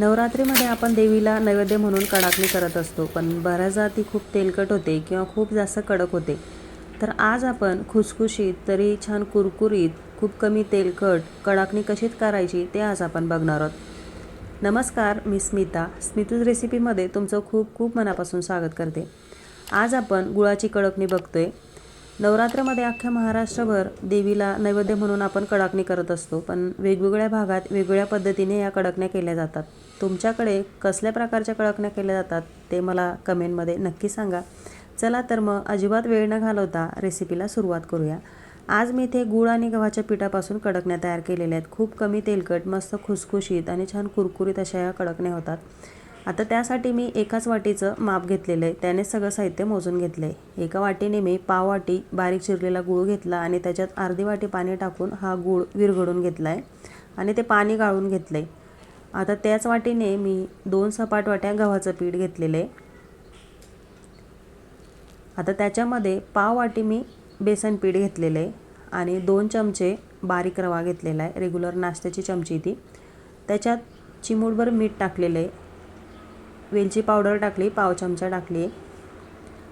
नवरात्रीमध्ये आपण देवीला नैवेद्य म्हणून कडाकणी करत असतो पण बऱ्याचदा ती खूप तेलकट होते किंवा खूप जास्त कडक होते. तर आज आपण खुसखुशीत तरी छान कुरकुरीत खूप कमी तेलकट कडाकणी कशीच करायची ते आज आपण बघणार आहोत. नमस्कार मी स्मिता. स्मितूज रेसिपीमध्ये तुमचं खूप खूप मनापासून स्वागत करते. आज आपण गुळाची कडकणी बघतोय. नवरात्रामध्ये अख्ख्या महाराष्ट्रभर देवीला नैवेद्य म्हणून आपण कडाकणी करत असतो पण वेगवेगळ्या भागात वेगवेगळ्या पद्धतीने या कडकण्या केल्या जातात. तुमच्याकडे कसल्या प्रकारच्या कडकण्या केल्या जातात ते मला कमेंटमध्ये नक्की सांगा. चला तर मग अजिबात वेळ न घालवता रेसिपीला सुरुवात करूया. आज मी इथे गूळ आणि गव्हाच्या पिठापासून कडकण्या तयार केलेल्या आहेत. खूप कमी तेलकट मस्त खुसखुशीत आणि छान कुरकुरीत अशा या कडकण्या होतात. आता त्यासाठी मी एकाच वाटीचं माप घेतलेलं आहे. त्याने सगळं साहित्य मोजून घेतलं आहे एका वाटीने मी पाव वाटी बारीक चिरलेला गूळ घेतला आणि त्याच्यात अर्धी वाटी पाणी टाकून हा गूळ विरघडून घेतला आहे आणि ते पाणी गाळून घेतलं आहे आता त्याच वाटीने मी दोन सपाट वाट्या गव्हाचं पीठ घेतलेलं. आहे आता त्याच्यामध्ये पाव वाटी मी बेसन पीठ घेतलेलं आहे आणि दोन चमचे बारीक रवा घेतलेला आहे रेग्युलर नाश्त्याची चमची ती. त्याच्यात चिमूटभर मीठ टाकलेलं आहे वेलची पावडर टाकली पाव चमचा टाकली. आहे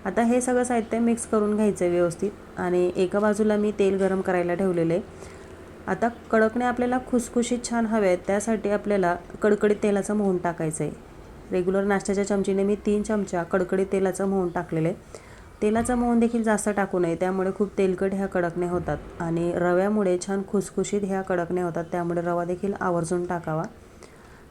आता हे सगळं साहित्य मिक्स करून घ्यायचं आहे व्यवस्थित आणि एका बाजूला मी तेल गरम करायला ठेवलेलं. आहे आता कडकणे आपल्याला खुसखुशीत छान हवे आहेत त्यासाठी आपल्याला कडकडीत तेलाचं मोहन टाकायचं आहे रेग्युलर नाश्त्याच्या चमचीने मी तीन चमचा कडकडीत तेलाचं मोहन टाकलेलं आहे. तेलाचं मोहन देखील जास्त टाकू नये त्यामुळे खूप तेलकट ह्या कडकण्या होतात. आणि रव्यामुळे छान खुसखुशीत ह्या कडकण्या होतात त्यामुळे रवा देखील आवर्जून टाकावा.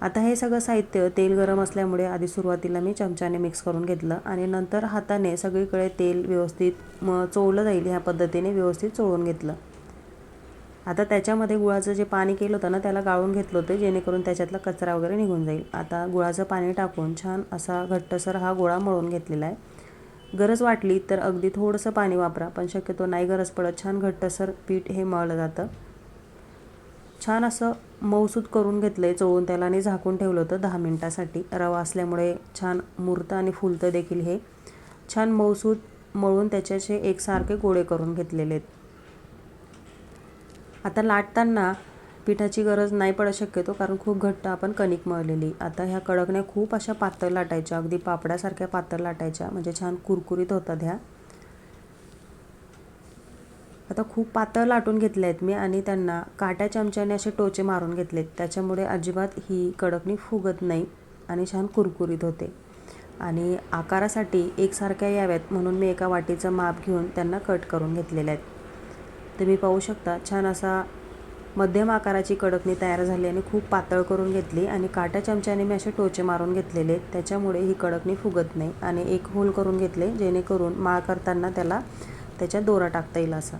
आता हे सगळं साहित्य तेल गरम असल्यामुळे आधी सुरुवातीला मी चमच्याने मिक्स करून घेतलं आणि नंतर हाताने सगळीकडे तेल व्यवस्थित म चोळलं जाईल ह्या पद्धतीने व्यवस्थित चोळून घेतलं. आता त्याच्यामध्ये गुळाचं जे पाणी केलं होतं ना त्याला गाळून घेतलं होतं जेणेकरून त्याच्यातला कचरा वगैरे निघून जाईल. आता गुळाचं पाणी टाकून छान असा घट्टसर हा गोळा मळून घेतलेला आहे. गरज वाटली तर अगदी थोडंसं पाणी वापरा पण शक्यतो नाही गरज पडत. छान घट्टसर पीठ हे मळलं जातं. छान असं मऊसूद करून घेतलं आहे चोळून त्याला आणि झाकून ठेवलं होतं दहा मिनटासाठी. रवा असल्यामुळे छान मुरतं आणि फुलतं देखील हे. छान मऊसूत मळून त्याच्याचे एकसारखे गोळे करून घेतलेले आहेत. आता लाटताना पिठाची गरज नाही पडत शक्यतो कारण खूप घट्ट आपण कणिक मळलेली. आता ह्या कडकण्या खूप अशा पातळ लाटायच्या अगदी पापड्यासारख्या पातळ लाटायच्या. म्हणजे छान कुरकुरीत होतात ह्या. आता खूप पातळ लाटून घेतले आहेत मी आणि त्यांना काट्या चमच्याने असे टोचे मारून घेतलेत. त्याच्यामुळे अजिबात ही कडकणी फुगत नाही आणि छान कुरकुरीत होते. आणि आकारासाठी एकसारख्या याव्यात म्हणून मी एका वाटीचं माप घेऊन त्यांना कट करून घेतलेल्या आहेत. तुम्ही पाहू शकता छान असा मध्यम आकाराची कडकणी तयार झाली आणि खूप पातळ करून घेतली आणि काट्या चमच्याने मी असे टोचे मारून घेतलेले. आहेत त्याच्यामुळे ही कडकणी फुगत नाही आणि एक होल करून घेतले जेणेकरून माळ करताना त्याला त्याच्या दोरा टाकता येईल असं.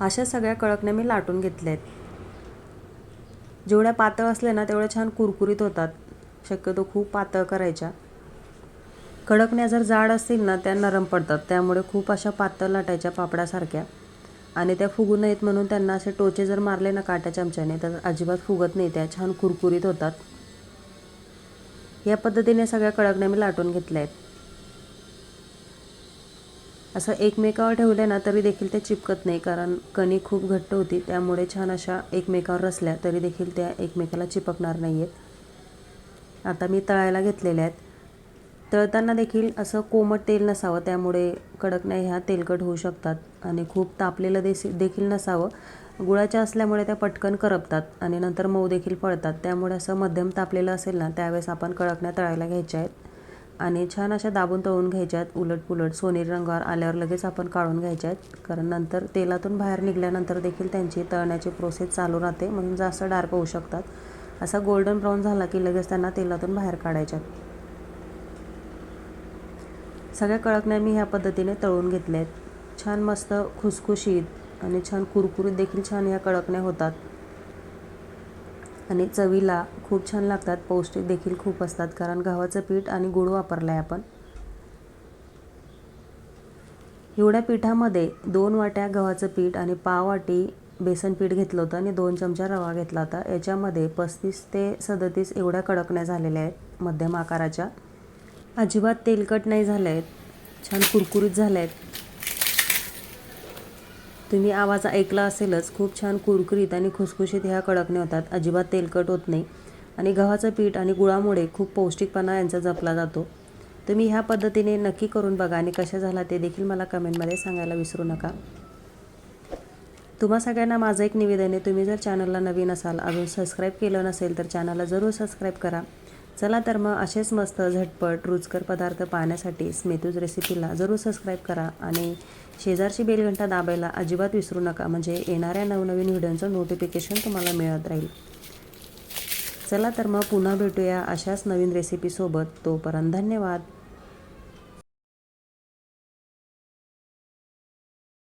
अशा सगळ्या कडकण्या मी लाटून घेतल्या आहेत. जेवढ्या पातळ असल्या ना तेवढ्या छान कुरकुरीत होतात. शक्यतो खूप पातळ करायच्या. कडकण्या जर जाड असतील ना त्या नरम पडतात. त्यामुळे खूप अशा पातळ लाटायच्या पापडासारख्या. आणि त्या फुगू नयेत म्हणून त्यांना असे टोचे जर मारले ना काट्या चमच्याने तर अजिबात फुगत नाही. त्या छान कुरकुरीत होतात. या पद्धतीने सगळ्या कडकण्या मी लाटून घेतल्या आहेत. असं एकमेकावर ठेवले ना तरी देखील ते चिपकत नाही कारण कणी खूप घट्ट होती. त्यामुळे छान अशा एकमेकावर रसल्या तरी देखील त्या एकमेकाला चिपकणार नाही आहेत आता मी तळायला घेतलेल्या आहेत. तळताना देखील असं कोमट तेल नसावं त्यामुळे कडकण्या ह्या तेलकट होऊ शकतात. आणि खूप तापलेलं देसी देखील नसावं. गुळाच्या असल्यामुळे त्या पटकन करपतात आणि नंतर मऊ देखील पळतात त्यामुळे असं मध्यम तापलेलं असेल ना त्यावेळेस आपण कडकण्या तळायला घ्यायच्या आहेत. आणि छान अशा दाबून तळून घ्यायच्या आहेत. उलट पुलट सोनेरी रंगावर आल्यावर लगेच आपण काढून घ्यायच्या आहेत. कारण नंतर तेलातून बाहेर निघाल्यानंतर देखील त्यांची तळण्याची प्रोसेस चालू राहते. म्हणून जास्त डार्क होऊ शकतात. असा गोल्डन ब्राऊन झाला की लगेच त्यांना तेलातून बाहेर काढायच्यात सगळ्या कळकण्या मी ह्या पद्धतीने तळून घेतल्या आहेत. छान मस्त खुसखुशीत आणि छान कुरकुरीत देखील छान ह्या कळकण्या होतात. आणि चवीला खूप छान लागतात. पौष्टिक देखील खूप असतात. कारण गव्हाचं पीठ आणि गुळ वापरलं आहे आपण. एवढ्या पिठामध्ये दोन वाट्या गव्हाचं पीठ आणि पाव वाटी बेसन पीठ घेतलं होतं आणि दोन चमचा रवा घेतला होता. याच्यामध्ये पस्तीस ते सदतीस एवढ्या कडकण्या झालेल्या आहेत मध्यम आकाराच्या. अजिबात तेलकट नाही झाले आहेत छान कुरकुरीत झाल्या. आहेत तुम्ही आवाज ऐकला असेलच खूप छान कुरकुरीत आणि खुसखुशीत ह्या कडकण्या होतात. अजिबात तेलकट होत नाही. आणि गव्हाचं पीठ आणि गुळामुळे खूप पौष्टिकपणा यांचा जपला जातो. तुम्ही ह्या पद्धतीने नक्की करून बघा आणि कशा झाला ते देखील मला कमेंटमध्ये सांगायला विसरू नका. तुम्हा सगळ्यांना माझं एक निवेदन आहे तुम्ही जर चॅनलला नवीन असाल अजून सबस्क्राईब केलं नसेल तर चॅनलला जरूर सबस्क्राईब करा. चला तर मग असेच मस्त झटपट रुचकर पदार्थ पाहण्यासाठी स्मेतूज रेसिपीला जरूर सबस्क्राईब करा आणि शेजारची बेलघंटा दाबायला अजिबात विसरू नका. म्हणजे येणाऱ्या नवनवीन व्हिडिओचं नोटिफिकेशन तुम्हाला मिळत राहील. चला तर मग पुन्हा भेटूया अशाच नवीन रेसिपीसोबत तोपर्यंत धन्यवाद.